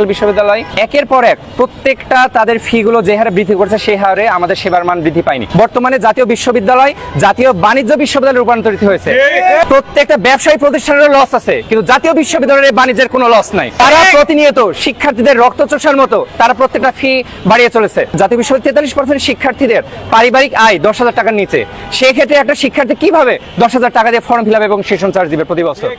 National বিশ্ববিদ্যালয় একের পর এক প্রত্যেকটা তাদের ফি গুলো যে হারে বৃদ্ধি করছে সেই হারে আমাদের সেবার মান বৃদ্ধি পায়নি। বর্তমানে জাতীয় বিশ্ববিদ্যালয় জাতীয় বাণিজ্য বিশ্ববিদ্যালয়ে রূপান্তরিত হয়েছে। প্রত্যেকটা ব্যবসায়ী প্রতিষ্ঠানের লস আছে কিন্তু জাতীয় বিশ্ববিদ্যালয়ের বাণিজ্যের কোনো লস নাই। তারা প্রতিনিয়ত শিক্ষার্থীদের রক্ত চোষার মতো তারা প্রত্যেকটা ফি বাড়িয়ে চলেছে। জাতীয় বিশ্ববিদ্যালয় তেতাল্লিশ পার্সেন্ট শিক্ষার্থীদের পারিবারিক আয় দশ হাজার টাকার নিচে। সেক্ষেত্রে একটা শিক্ষার্থী কীভাবে দশ হাজার টাকা দিয়ে ফর্ম ফিল এবং সেশন চার্জ দিবে প্রতি বছর?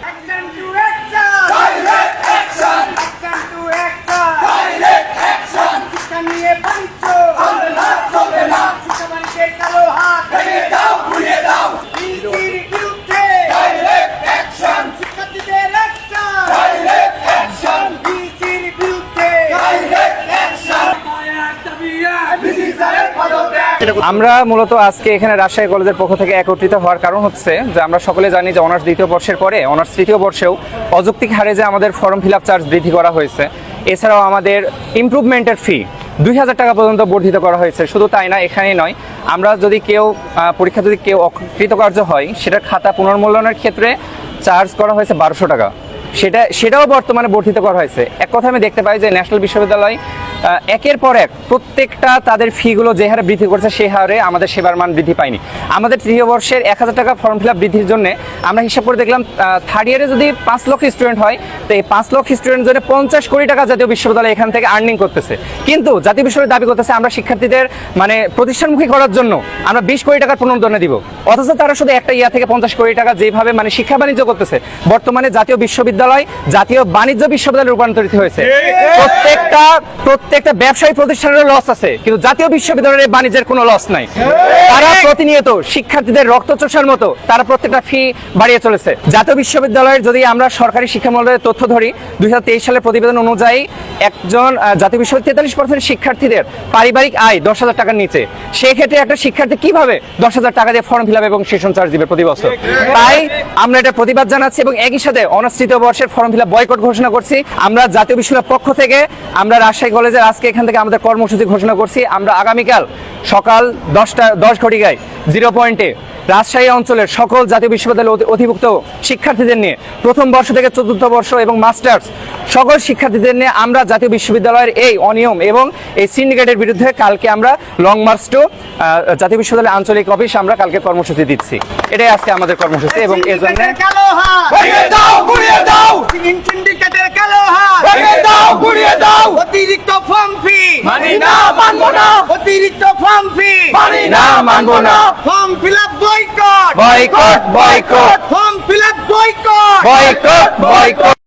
আমরা মূলত আজকে এখানে রাজশাহী কলেজের পক্ষ থেকে একত্রিত হওয়ার কারণ হচ্ছে যে আমরা সকলে জানি যে অনার্স দ্বিতীয় বর্ষের পরে, অনার্স তৃতীয় বর্ষেও অযৌক্তিক হারে যে আমাদের ফর্ম ফিল আপ চার্জ বৃদ্ধি করা হয়েছে, এছাড়াও আমাদের ইমপ্রুভমেন্টের ফি দুই হাজার টাকা পর্যন্ত বর্ধিত করা হয়েছে। শুধু তাই না, এখানেই নয়, আমরা যদি কেউ পরীক্ষা যদি কেউ অকৃতকার্য হয়, সেটার খাতা পুনর্মূল্যায়নের ক্ষেত্রে চার্জ করা হয়েছে বারোশো টাকা। সেটা, সেটাও বর্তমানে বর্ধিত করা হয়েছে। এক কথা আমি দেখতে পাই যে ন্যাশনাল বিশ্ববিদ্যালয় একের পর এক প্রত্যেকটা তাদের ফিগুলো যে হারে বৃদ্ধি করছে সেই হারে আমাদের সেবার মান বৃদ্ধি পায়নি। আমাদের তৃতীয় বর্ষের এক হাজার টাকা ফর্ম ফিল আপ বৃদ্ধির জন্য আমরা হিসাব করে দেখলাম থার্ড ইয়ারে যদি পাঁচ লক্ষ স্টুডেন্ট হয় তো এই পাঁচ লক্ষ স্টুডেন্ট জন্য পঞ্চাশ কোটি টাকা জাতীয় বিশ্ববিদ্যালয় এখান থেকে আর্নিং করতেছে। কিন্তু জাতীয় বিশ্ববিদ্যালয় দাবি করতেছে আমরা শিক্ষার্থীদের মানে প্রতিষ্ঠানমুখী করার জন্য আমরা বিশ কোটি টাকার পুনর্দনে দিব। অথচ তারা শুধু একটা ইয়া থেকে পঞ্চাশ কোটি টাকা যেভাবে মানে শিক্ষা বাণিজ্য করতেছে বর্তমানে জাতীয় বিশ্ববিদ্যালয় জাতীয় বাণিজ্য বিশ্ববিদ্যালয়ে রূপান্তরিত হয়েছে। প্রত্যেকটা প্রত্যেকটা ব্যবসায়ী প্রতিষ্ঠানের লস আছে কিন্তু জাতীয় বিশ্ববিদ্যালয়ের বাণিজ্যের কোনো লস নাই। তারা প্রতিনিয়ত শিক্ষার্থীদের রক্ত চোষার মতো তারা প্রত্যেকটা ফি বাড়িয়ে চলেছে। জাতীয় বিশ্ববিদ্যালয়ের যদি আমরা সরকারি শিক্ষা মন্ডলের তথ্য ধরি দুই সালের প্রতিবেদন অনুযায়ী একজন জাতীয় বিশ্ববিদ্যালয় তেতাল্লিশ পার্সেন্ট শিক্ষার্থীদের পারিবারিক আয় দশ হাজার টাকার নিচে। সেক্ষেত্রে একটা শিক্ষার্থী কীভাবে দশ হাজার টাকা দিয়ে ফর্ম ফিল আপ এবং সেশন চার্জ দিবে প্রতি বছর? তাই আমরা এটা প্রতিবাদ জানাচ্ছি এবং একই সাথে অনার্স তৃতীয় বর্ষের ফর্ম ফিল বয়কট ঘোষণা করছি। আমরা জাতীয় বিশ্ববিদ্যালয়ের পক্ষ থেকে আমরা রাজশাহী কলেজের আজকে এখান থেকে আমাদের কর্মসূচি ঘোষণা করছি। আমরা আগামীকাল সকাল দশটা দশ ঘটিকায় জিরো পয়েন্টে রাজশাহী অঞ্চলের সকল জাতীয় বিশ্ববিদ্যালয় অধি- অধিভুক্ত শিক্ষার্থীদের নিয়ে প্রথম বর্ষ থেকে চতুর্থ বর্ষ এবং মাস্টার্স সকল শিক্ষার্থীদের নিয়ে আমরা জাতীয় বিশ্ববিদ্যালয়ের এই অনিয়ম এবং এই সিন্ডিকেটের বিরুদ্ধে কালকে আমরা লং মার্চ টু জাতীয় বিশ্ববিদ্যালয়ের আঞ্চলিক অফিস আমরা কালকে কর্মসূচি দিচ্ছি। এটাই আজকে আমাদের কর্মসূচি এবং এর মানি না মানবো না। অতিরিক্ত ফর্ম ফি মানি না মানবো না। Form fill up boycott boycott boycott form fill up boycott boycott boycott